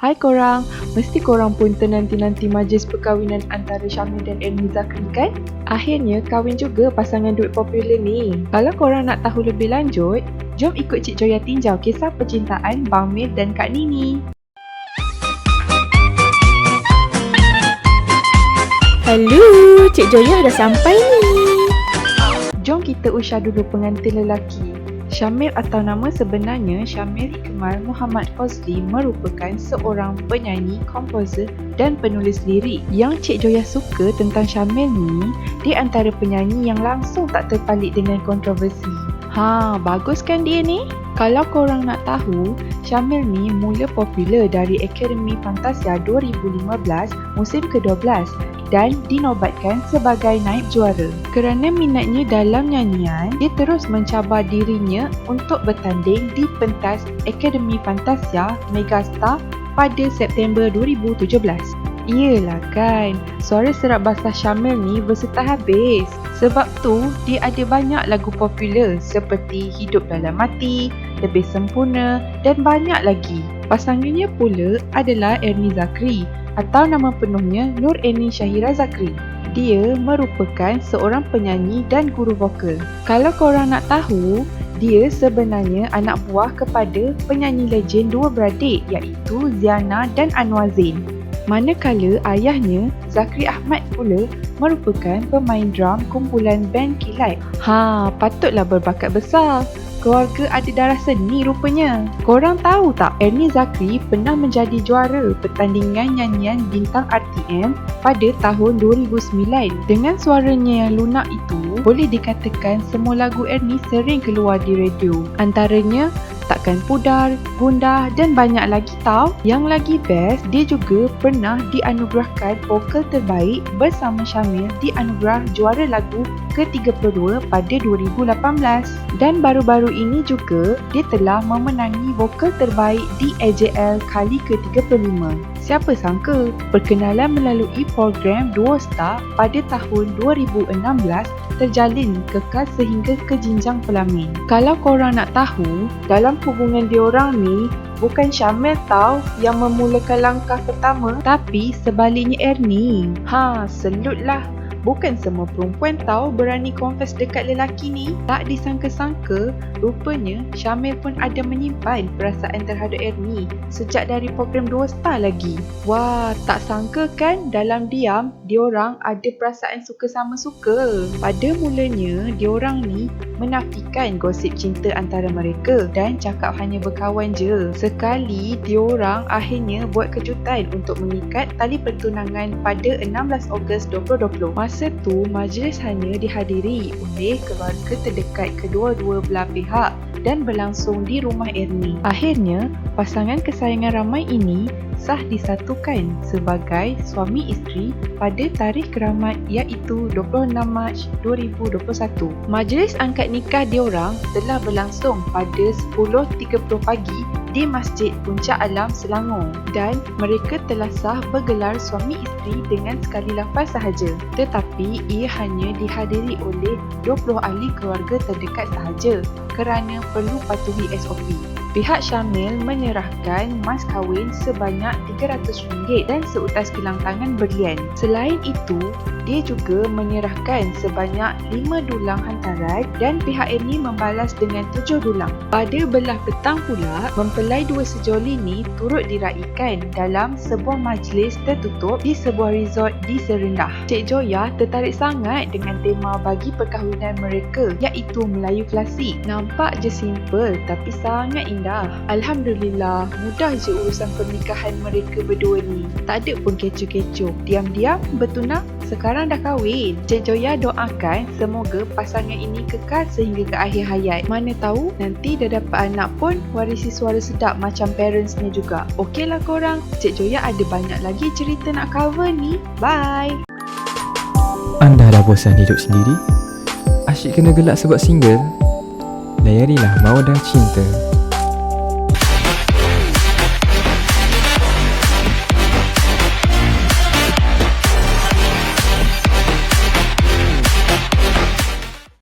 Hai korang, mesti korang pun ternanti-nanti majlis perkahwinan antara Syamil dan Ernie Zakri kan? Akhirnya kahwin juga pasangan duit popular ni. Kalau korang nak tahu lebih lanjut, jom ikut Cik Joya tinjau kisah percintaan Bang Mir dan Kak Nini. Hello, Cik Joya dah sampai ni. Jom kita usah dulu pengantin lelaki. Syamil atau nama sebenarnya Syamil Ikmal Muhammad Fazli merupakan seorang penyanyi, komposer dan penulis lirik. Yang Cik Joya suka tentang Syamil ni, dia antara penyanyi yang langsung tak terpalit dengan kontroversi. Ha, bagus kan dia ni? Kalau korang nak tahu, Syamil ni mula popular dari Akademi Fantasia 2015 musim ke-12 dan dinobatkan sebagai naib juara. Kerana minatnya dalam nyanyian, dia terus mencabar dirinya untuk bertanding di pentas Akademi Fantasia Megastar pada September 2017. Iyalah kan, suara serap basah Syamil ni berserta habis. Sebab tu, dia ada banyak lagu popular seperti Hidup Dalam Mati, Lebih Sempurna dan banyak lagi. Pasangannya pula adalah Ernie Zakri atau nama penuhnya Nur Eni Syahira Zakri. Dia merupakan seorang penyanyi dan guru vokal. Kalau korang nak tahu, dia sebenarnya anak buah kepada penyanyi legen dua beradik iaitu Ziana dan Anwar Zain. Manakala ayahnya, Zakri Ahmad pula merupakan pemain drum kumpulan band Kilat. Ha, patutlah berbakat besar keluarga ada darah seni rupanya. Korang tahu tak Ernie Zakri pernah menjadi juara pertandingan nyanyian bintang RTM pada tahun 2009. Dengan suaranya yang lunak itu, boleh dikatakan semua lagu Ernie sering keluar di radio. Antaranya takkan pudar, gundah dan banyak lagi tau. Yang lagi best, dia juga pernah dianugerahkan vokal terbaik bersama Syamil di anugerah juara lagu ke-32 pada 2018. Dan baru-baru ini juga, dia telah memenangi vokal terbaik di AJL kali ke-35. Siapa sangka, perkenalan melalui program Duo Star pada tahun 2016 terjalin kekal sehingga ke jenjang pelamin. Kalau korang nak tahu, dalam hubungan diorang ni, bukan Syamil tau yang memulakan langkah pertama, tapi sebaliknya Ernie. Ha, selutlah. Bukan semua perempuan tahu berani confess dekat lelaki ni. Tak disangka-sangka, rupanya Syamil pun ada menyimpan perasaan terhadap Ernie sejak dari program 2 star lagi. Wah, tak sangka kan dalam diam, diorang ada perasaan suka sama suka. Pada mulanya, diorang ni menafikan gosip cinta antara mereka dan cakap hanya berkawan je. Sekali, diorang akhirnya buat kejutan untuk mengikat tali pertunangan pada 16 Ogos 2020. Masa tu, majlis hanya dihadiri oleh keluarga terdekat kedua-dua belah pihak dan berlangsung di rumah Ernie. Akhirnya, pasangan kesayangan ramai ini sah disatukan sebagai suami isteri pada tarikh keramat iaitu 26 Mac 2021. Majlis angkat nikah diorang telah berlangsung pada 10.30 pagi di Masjid Puncak Alam Selangor dan mereka telah sah bergelar suami isteri dengan sekali lafaz sahaja tetapi ia hanya dihadiri oleh 20 ahli keluarga terdekat sahaja kerana perlu patuhi SOP. Pihak Syamil menyerahkan mas kahwin sebanyak RM300 dan seutas gelang tangan berlian. Selain itu, dia juga menyerahkan sebanyak 5 dulang hantaran dan pihak ini membalas dengan 7 dulang. Pada belah petang pula, mempelai dua sejoli ini turut diraikan dalam sebuah majlis tertutup di sebuah resort di Serendah. Cik Joya tertarik sangat dengan tema bagi perkahwinan mereka iaitu Melayu klasik. Nampak je simple tapi sangat indah. Alhamdulillah, mudah je urusan pernikahan mereka berdua ni. Tak ada pun kecoh-kecoh. Diam-diam bertunang sekarang dah kahwin. Cik Joya doakan semoga pasangan ini kekal sehingga ke akhir hayat. Mana tahu nanti dah dapat anak pun warisi suara sedap macam parentsnya juga. Okeylah korang, Cik Joya ada banyak lagi cerita nak cover ni. Bye! Anda dah bosan hidup sendiri? Asyik kena gelak sebab single? Layarilah Maudah Cinta